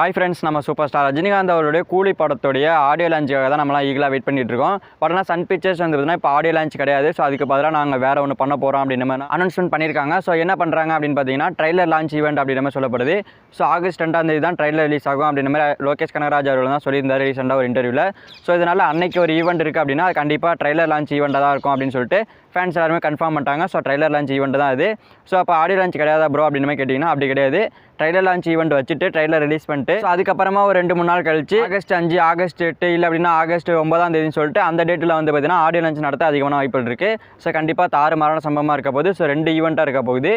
Hi friends நம்ம super star Rajinikanth அவருடைய கூலி படத்துடைய ஆடியோ லான்ச்சுக்காக தான் நம்மளாம் ஈகலாக வெயிட் பண்ணிட்டு இருக்கோம் பட் ஆனால் சன் பிக்சர்ஸ் வந்துருதுன்னா இப்போ ஆடியோ லான்ச் கிடையாது. ஸோ அதுக்கு பதிலாக நாங்கள் வேறு ஒன்று பண்ண போகிறோம் அப்படின்னு மாதிரி அனௌன்ஸ்மெண்ட் பண்ணியிருக்காங்க. ஸோ என்ன பண்ணுறாங்க அப்படின்னு பார்த்தீங்கன்னா ட்ரைலர் லான்ச் ஈவெண்ட் அப்படின்ற மாதிரி சொல்லப்படுது. ஸோ ஆகஸ்ட் ரெண்டாம் தேதி தான் ட்ரைலர் ரிலீஸ் ஆகும் அப்படின்ற மாதிரி லோகேஷ் கனகராஜ் அவர்கள் தான் சொல்லியிருந்தார் ரீசெண்டாக ஒரு இன்டர்வியூவில் ஸோ இதனால் அன்னைக்கு ஒரு ஈவெண்ட் இருக்குது அப்படின்னா அது கண்டிப்பாக ட்ரைலர் லான்ச் ஈவெண்ட்டாக தான் இருக்கும் அப்படின்னு சொல்லிட்டு ஃபேன்ஸ் எல்லாருமே கன்ஃபார்ம் பண்ணிட்டாங்க. ஸோ ட்ரைலர் லான்ச் ஈவெண்ட் தான் அது ஸோ அப்போ ஆடியோ லான்ச் கிடையாதா ப்ரோ அப்படின்னு கேட்டிங்கன்னா அப்படி கிடையாது. ட்ரைலர் லான்ச் ஈவெண்ட் வச்சுட்டு ட்ரைலர் ரிலீஸ் பண்ணிட்டு சொல்லிட்டு அதுக்கப்புறமா ஒரு ரெண்டு மூணு நாள் கழிச்சு ஆகஸ்ட் அஞ்சு ஆகஸ்ட் எட்டு இல்லை அப்படின்னா ஆகஸ்ட் ஒன்பதாம் தேதின்னு சொல்லிட்டு அந்த டேட்டில் வந்து பார்த்தீங்கன்னா ஆடியோ லஞ்ச் நடத்த அதிகமான வாய்ப்புகள் இருக்குது ஸோ கண்டிப்பாக தாறு மரண சம்பவமாக இருக்க போகுது. ஸோ ரெண்டு ஈவெண்ட்டாக இருக்க போகுது.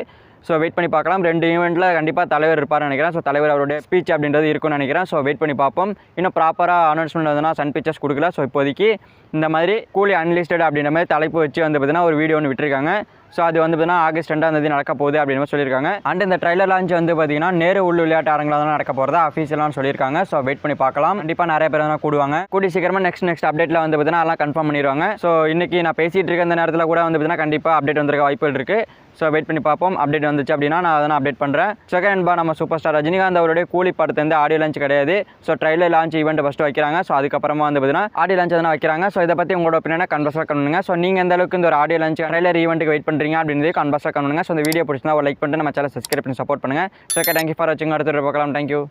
ஸோ வெயிட் பண்ணி பார்க்கலாம். ரெண்டு ஈவெண்ட்டில் கண்டிப்பாக தலைவர் இருப்பார்னு நினைக்கிறேன். ஸோ தலைவர் அவருடைய ஸ்பீச் அப்படின்றது இருக்கும்னு நினைக்கிறேன். ஸோ வெயிட் பண்ணி பார்ப்போம். இன்னும் ப்ராப்பராக அனௌன்ஸ்மெண்ட் வந்துன்னா சன் பிக்சர்ஸ் கொடுக்கல. ஸோ இப்போதைக்கு இந்த மாதிரி கூலி அன்லிஸ்டட் அப்படின்ற மாதிரி தலைப்பு வச்சு வந்து பார்த்தீங்கன்னா ஒரு வீடியோ ஒன்று விட்டுருக்காங்க. ஸோ அது வந்து பார்த்தீங்கன்னா ஆகஸ்ட் ரெண்டாம் தேதி நடக்க போகுது அப்படின்னு சொல்லியிருக்காங்க. அண்ட் இந்த ட்ரைலர் லான்ச் வந்து பார்த்தீங்கன்னா நேரு உள்ள விளையாட்டு அரங்கில் தான் நடக்க போகிறதா அஃபீஷியலான்னு சொல்லியிருக்காங்க. ஸோ வெயிட் பண்ணி பார்க்கலாம். கண்டிப்பாக நிறைய பேர் தான் கூடுவாங்க. கூடி சீக்கிரமாக நெக்ஸ்ட் நெக்ஸ்ட் அப்டேட்டில் வந்து பார்த்தீங்கன்னா எல்லாம் கன்ஃபார்ம் பண்ணிடுவாங்க ஸோ இன்றைக்கி நான் பேசிகிட்டு இருக்க இந்த நேரத்தில் கூட வந்து பார்த்தீங்கன்னா கண்டிப்பாக அப்டேட் வந்திருக்க வாய்ப்புகள் இருக்குது ஸோ வெயிட் பண்ணி பார்ப்போம். அப்டேட் வந்துச்சு அப்படின்னா நான் அதை அப்டேட் பண்ணுறேன் செகண்ட் பா நம்ம சூப்பர் ஸ்டார் ரஜினிகாந்த் அவருடைய கூலி படத்துலேருந்து ஆடியோ லான்ச் கிடையாது. So trailer launch event first வைக்கிறாங்க. ஸோ அதுக்கப்புறமா வந்து பார்த்தீங்கன்னா ஆடியோ லான்ச் எதனா வைக்கிறாங்க. ஸோ இதை பற்றி உங்களோட ஒப்பீனியனை கன்வர்ஸாக பண்ணுங்க ஸோ நீங்கள் எந்த அளவுக்கு இந்த ஒரு ஆடியோ லான்ச் ட்ரைலர் ஈவெண்ட்டுக்கு வெயிட் பண்ணுறீங்க அப்படின்றது கன்வர்ஸாக பண்ணுங்க ஸோ இந்த வீடியோ பிடிச்சிருந்தா ஒரு லைக் பண்ணிட்டு நம்ம சேனல் சப்ஸ்கிரைப் பண்ணி சப்போர்ட் பண்ணுங்கள் ஸோ தேங்க்யூ ஃபார் வாட்சிங் அடுத்த பார்க்கலாம். தேங்க்யூ